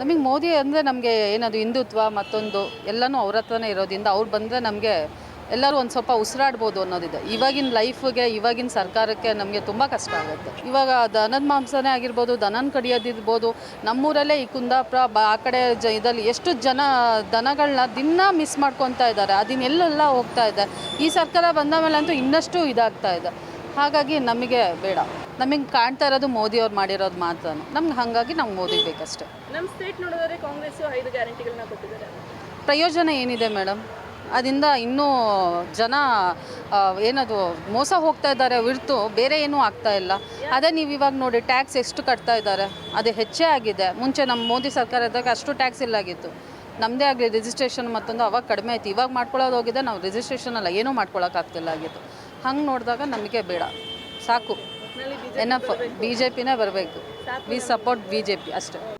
ನಮಗೆ ಮೋದಿ ಅಂದರೆ ನಮಗೆ ಏನದು ಹಿಂದುತ್ವ ಮತ್ತೊಂದು ಎಲ್ಲನೂ ಅವ್ರ ಹತ್ರನೇ ಇರೋದ್ರಿಂದ ಅವ್ರು ಬಂದರೆ ನಮಗೆ ಎಲ್ಲರೂ ಒಂದು ಸ್ವಲ್ಪ ಉಸಿರಾಡ್ಬೋದು ಅನ್ನೋದಿದೆ. ಇವಾಗಿನ ಲೈಫ್ಗೆ, ಇವಾಗಿನ ಸರ್ಕಾರಕ್ಕೆ ನಮಗೆ ತುಂಬ ಕಷ್ಟ ಆಗುತ್ತೆ. ಇವಾಗ ದನದ ಮಾಂಸನೇ ಆಗಿರ್ಬೋದು, ದನನ ಕಡಿಯೋದಿರ್ಬೋದು, ನಮ್ಮೂರಲ್ಲೇ ಈ ಕುಂದಾಪುರ ಬ ಆ ಕಡೆ ಜ ಇದರಲ್ಲಿ ಎಷ್ಟು ಜನ ದನಗಳನ್ನ ದಿನ ಮಿಸ್ ಮಾಡ್ಕೊತಾ ಇದ್ದಾರೆ. ಅದನ್ನೆಲ್ಲೆಲ್ಲ ಹೋಗ್ತಾ ಇದೆ. ಈ ಸರ್ಕಾರ ಬಂದ ಮೇಲೆ ಅಂತೂ ಇನ್ನಷ್ಟು ಇದಾಗ್ತಾ ಇದೆ. ಹಾಗಾಗಿ ನಮಗೆ ಬೇಡ. ನಮಗೆ ಕಾಣ್ತಾ ಇರೋದು ಮೋದಿ ಅವ್ರು ಮಾಡಿರೋದು ಮಾತ್ರ ನಮ್ಗೆ ಹಾಗಾಗಿ ನಮ್ಗೆ ಮೋದಿ ಬೇಕಷ್ಟೇ. ನಮ್ಮ ಸ್ಟೇಟ್ ನೋಡಿದ್ರೆ ಕಾಂಗ್ರೆಸ್ ಐದು ಗ್ಯಾರಂಟಿಗಳನ್ನ ಕೊಟ್ಟಿದ್ದಾರೆ. ಪ್ರಯೋಜನ ಏನಿದೆ ಮೇಡಮ್? ಅದರಿಂದ ಇನ್ನೂ ಜನ ಏನದು ಮೋಸ ಹೋಗ್ತಾ ಇದ್ದಾರೆ ಹೊರ್ತು ಬೇರೆ ಏನೂ ಆಗ್ತಾ ಇಲ್ಲ. ಅದೇ ನೀವು ಇವಾಗ ನೋಡಿ ಟ್ಯಾಕ್ಸ್ ಎಷ್ಟು ಕಟ್ತಾ ಇದ್ದಾರೆ. ಅದು ಹೆಚ್ಚೇ ಆಗಿದೆ. ಮುಂಚೆ ನಮ್ಮ ಮೋದಿ ಸರ್ಕಾರ ಇದ್ದಾಗ ಅಷ್ಟು ಟ್ಯಾಕ್ಸ್ ಇಲ್ಲಾಗಿತ್ತು ನಮ್ಮದೇ ಆಗಲಿ ರಿಜಿಸ್ಟ್ರೇಷನ್ ಮತ್ತೊಂದು ಅವಾಗ ಕಡಿಮೆ ಆಯಿತು. ಇವಾಗ ಮಾಡ್ಕೊಳ್ಳೋದು ಹೋಗಿದೆ ನಾವು ರಿಜಿಸ್ಟ್ರೇಷನ್ ಅಲ್ಲ ಏನೂ ಮಾಡ್ಕೊಳ್ಳೋಕ್ಕಾಗ್ತಿಲ್ಲ ಆಗಿತ್ತು. ಹಂಗೆ ನೋಡಿದಾಗ ನಮಗೆ ಬೇಡ. ಸಾಕು. ಎನ್ ಎನಫ್ ಬಿ ಜೆ ಪಿನೇ ಬರಬೇಕು. We support B J P ಅಷ್ಟೇ.